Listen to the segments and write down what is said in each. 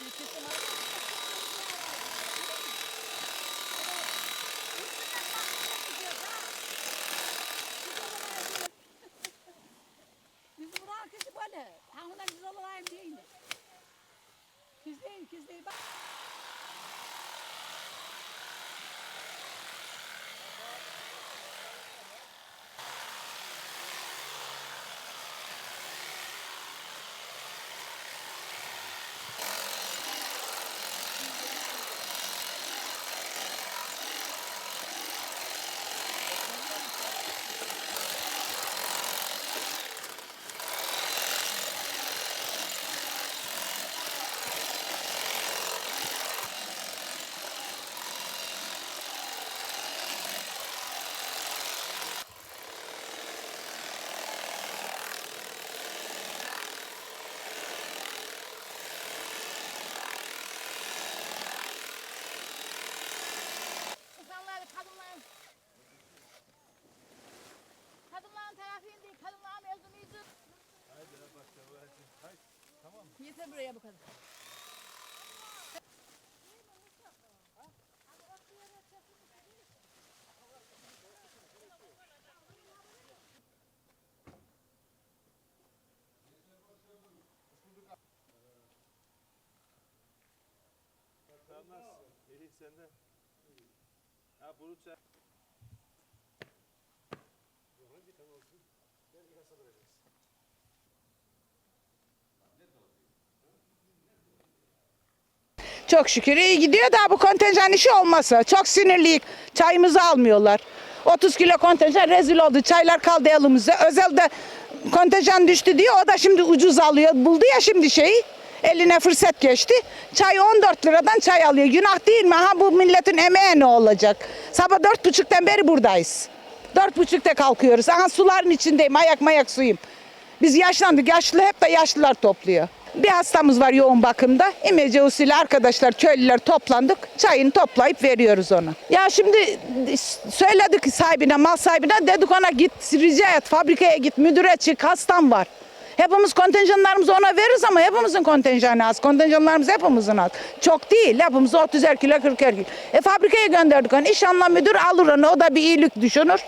Biz buranın kızı böyle. Hanımdan biz olayım değil. Kız değil, kız değil. Bak. Kadınların tarafıyım değil, kadınların mezunuydu. Yeter buraya bu kadar. Elif sende. Ha bulut sen. Hangi kanal Çok şükür iyi gidiyor da bu kontenjan işi olmasa çok sinirliyik. Çayımızı almıyorlar. 30 kilo kontenjan rezil oldu. Çaylar kaldı elimizde. Özelde kontenjan düştü diyor. O da şimdi ucuz alıyor. Buldu ya şimdi şeyi. Eline fırsat geçti. Çay 14 liradan çay alıyor. Günah değil mi? Ha bu milletin emeği ne olacak? Sabah dört buçuktan beri buradayız. Dört buçukta kalkıyoruz. Aha suların içindeyim. Ayak mayak suyum. Biz yaşlandık. Yaşlı hep de yaşlılar topluyor. Bir hastamız var yoğun bakımda. İmece usulü arkadaşlar, köylüler toplandık. Çayını toplayıp veriyoruz ona. Ya şimdi söyledik sahibine, mal sahibine dedik ona git rica et, fabrikaya git, müdüre çık, hastam var. Hepimiz kontenjanlarımızı ona veririz ama hepimizin kontenjanı az. Kontenjanlarımız hepimizin az. Çok değil. Hepimiz 30'er kilo 40'er kilo. E fabrikaya gönderdik onu. İnşallah müdür alır onu. O da bir iyilik düşünür.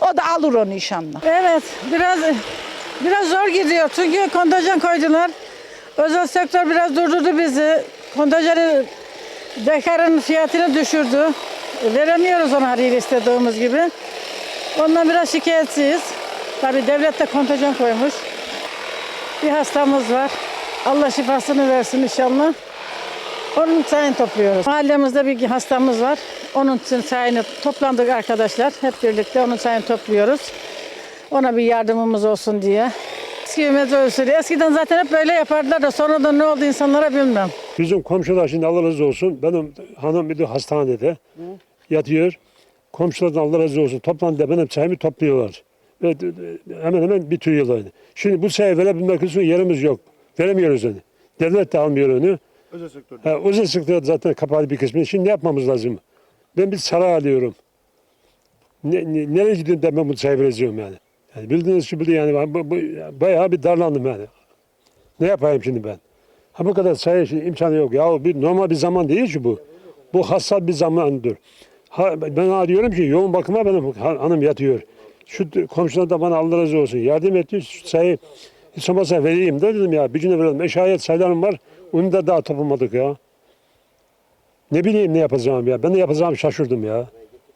O da alır onu inşallah. Evet, biraz biraz zor gidiyor çünkü kontenjan koydular. Özel sektör biraz durdurdu bizi. Kontenjanı bekarın fiyatını düşürdü. Veremiyoruz ona haliyle istediğimiz gibi. Ondan biraz şikayetçiyiz. Tabii devlet de kontenjan koymuş. Bir hastamız var. Allah şifasını versin inşallah. Onun çayını topluyoruz. Mahallemizde bir hastamız var. Onun için çayını toplandık arkadaşlar. Hep birlikte onun çayını topluyoruz. Ona bir yardımımız olsun diye. Eski yönetim usulü. Eskiden zaten hep böyle yapardılar da sonradan ne oldu insanlara bilmem. Bizim komşular şimdi Allah razı olsun. Benim hanım bir de hastanede yatıyor. Komşulardan Allah razı olsun. Toplantıda benim çayımı topluyorlar. Ve hemen hemen bitiriyorlar. Şimdi bu çayı verebilmek için yerimiz yok. Veremiyoruz onu. Devlet de almıyor onu. Özel sektör. Ha, özel sektör zaten kapalı bir kısmı. Şimdi ne yapmamız lazım? Ben bir saray alıyorum. Ne, ne, nereye gideyim de ben bu çayı vereceğim yani. yani bildiğiniz gibi yani ben bu, bu, bayağı bir darlandım yani. Ne yapayım şimdi ben? Ha bu kadar sayı şimdi imkanı yok. Ya bir normal bir zaman değil ki bu. Bu hassas bir zamandır. Ha, ben arıyorum ki yoğun bakıma benim ha- hanım yatıyor. Şu komşular da bana Allah razı olsun. Yardım etti. Şu sayı hiç olmazsa vereyim de dedim ya. Bir güne verelim. Eşayet sayılarım var. Onu da daha toplamadık ya. Ne bileyim ne yapacağım ya. Ben de yapacağım şaşırdım ya.